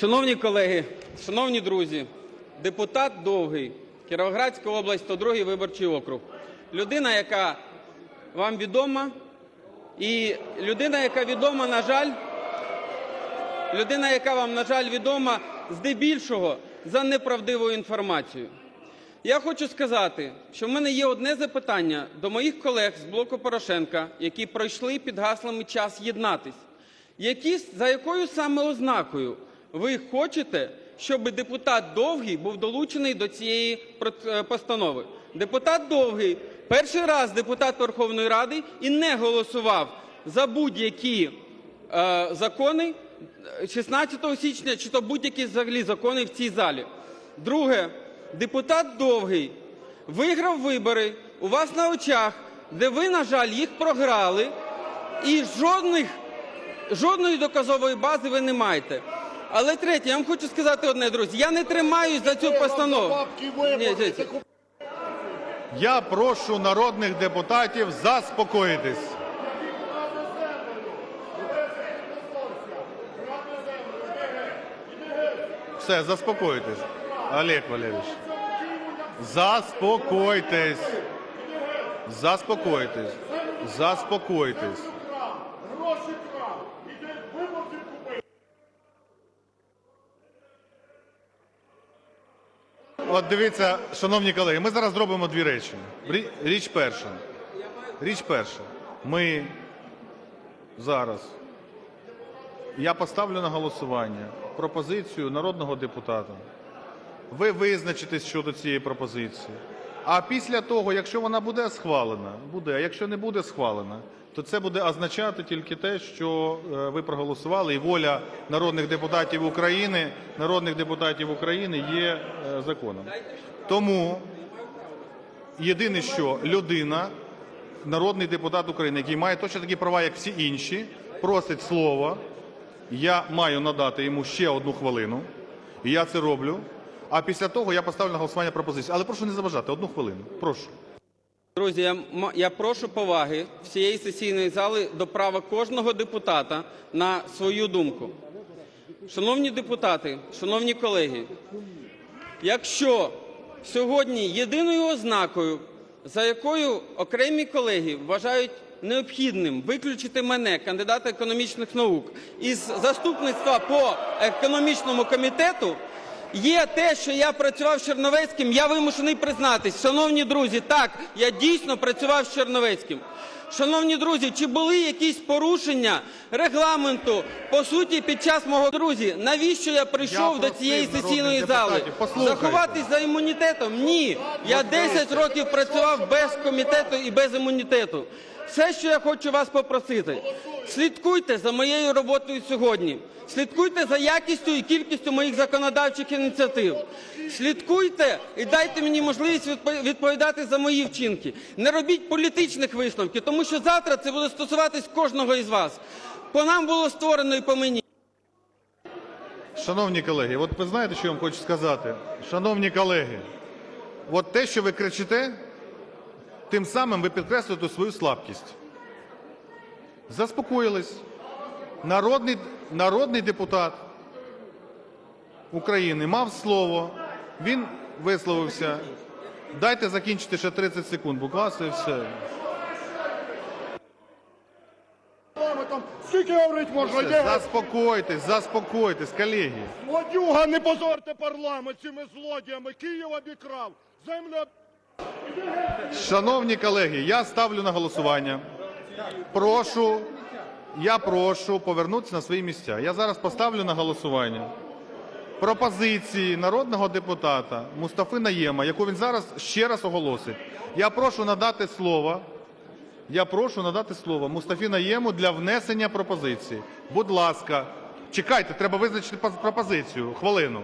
Шановні колеги, шановні друзі, депутат Довгий, Кіровоградська область, 102 виборчий округ. Людина, яка вам відома, і людина, яка відома, на жаль, людина, яка вам, на жаль, відома здебільшого за неправдивою інформацією. Я хочу сказати, що в мене є одне запитання до моїх колег з блоку Порошенка, які пройшли під гаслами «Час єднатись». Які, за якою саме ознакою ви хочете, щоб депутат Довгий був долучений до цієї е, постанови? Депутат Довгий перший раз депутат Верховної Ради і не голосував за будь-які е, закони 16 січня чи то будь-які взагалі закони в цій залі. Друге, депутат Довгий виграв вибори у вас на очах, де ви, на жаль, їх програли, і жодних, жодної доказової бази ви не маєте. Але третє, я вам хочу сказати одне, друзі. Я не тримаюсь за цю постанову. Ні, ні, ні. Я прошу народних депутатів заспокоїтись. Все, заспокойтесь. Олег Валерійович. Заспокойтесь. Заспокойтесь. Заспокойтесь. От дивіться, шановні колеги, ми зараз зробимо дві речі. Річ перша. Річ перша. Ми зараз. Я поставлю на голосування пропозицію народного депутата. Ви визначитесь щодо цієї пропозиції. А після того, якщо вона буде схвалена, буде, а якщо не буде схвалена, то це буде означати тільки те, що е, ви проголосували, і воля народних депутатів України, народних депутатів України є е, законом. Тому єдине, що людина, народний депутат України, який має точно такі права, як всі інші, просить слова. Я маю надати йому ще одну хвилину, і я це роблю. А після того я поставлю на голосування пропозицію. Але прошу не заважати, одну хвилину. Прошу. Друзі, я, я прошу поваги всієї сесійної зали до права кожного депутата на свою думку. Шановні депутати, шановні колеги, якщо сьогодні єдиною ознакою, за якою окремі колеги вважають необхідним виключити мене, кандидата економічних наук, із заступництва по економічному комітету, є те, що я працював з Черновецьким, я вимушений признатись. Шановні друзі, так, я дійсно працював з Черновецьким. Шановні друзі, чи були якісь порушення регламенту по суті під час мого друзі? Навіщо я прийшов Я до цієї сесійної зали? Заховатись за імунітетом? Ні. Я 10 років працював без комітету і без імунітету. Все, що я хочу вас попросити, слідкуйте за моєю роботою сьогодні. Слідкуйте за якістю і кількістю моїх законодавчих ініціатив. Слідкуйте і дайте мені можливість відпо- відповідати за мої вчинки. Не робіть політичних висновків, тому що завтра це буде стосуватись кожного із вас. По нам було створено і по мені. Шановні колеги, от ви знаєте, що я вам хочу сказати? Шановні колеги, от те, що ви кричите, тим самим ви підкреслюєте свою слабкість. Заспокоїлись. Народний, народний депутат України мав слово, він висловився. Дайте закінчити ще 30 секунд, будь ласка, і все. Скільки говорить можна? Все, Заспокойтесь, заспокойтесь, колеги. злодюга, не позорте парламент цими злодіями. Київ обікрав, землю Шановні колеги, я ставлю на голосування. Прошу, я прошу повернутися на свої місця. Я зараз поставлю на голосування пропозиції народного депутата Мустафи Наєма, яку він зараз ще раз оголосить. Я прошу надати слово. Я прошу надати слово Мустафі Наєму для внесення пропозиції. Будь ласка, чекайте, треба визначити пропозицію. Хвилину.